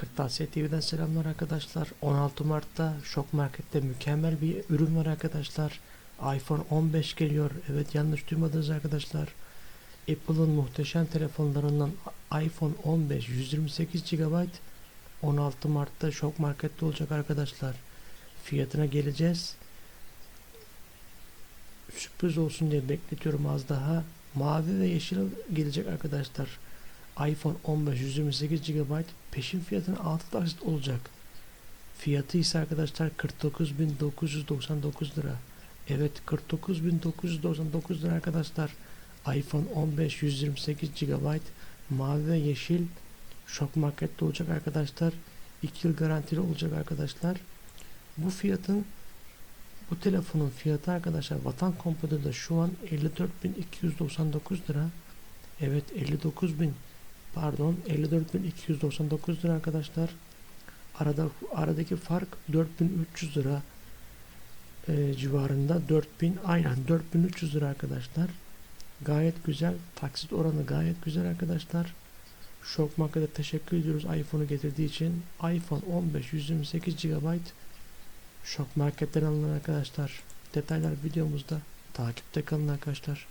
Kırtasiye TV'den selamlar arkadaşlar. 16 Mart'ta Şok Market'te mükemmel bir ürün var arkadaşlar. iPhone 15 geliyor. Evet yanlış duymadınız arkadaşlar. Apple'ın muhteşem telefonlarından iPhone 15 128 GB 16 Mart'ta Şok Market'te olacak arkadaşlar. Fiyatına geleceğiz. Sürpriz olsun diye bekletiyorum az daha. Mavi ve yeşil gelecek arkadaşlar. iPhone 15 128 GB peşin fiyatına 6 taksit olacak. Fiyatı ise arkadaşlar 49.999 lira. Evet 49.999 lira arkadaşlar. iPhone 15 128 GB mavi ve yeşil şok markette olacak arkadaşlar. 2 yıl garantili olacak arkadaşlar. Bu fiyatın bu telefonun fiyatı arkadaşlar Vatan Kompo'da şu an 54.299 lira. Evet 59.000 pardon 54.299 lira arkadaşlar. Arada aradaki fark 4300 lira e, civarında 4000 aynen 4300 lira arkadaşlar. Gayet güzel. Taksit oranı gayet güzel arkadaşlar. Şok Market'e teşekkür ediyoruz iPhone'u getirdiği için. iPhone 15 128 GB Şok Market'ten alın arkadaşlar. Detaylar videomuzda. Takipte kalın arkadaşlar.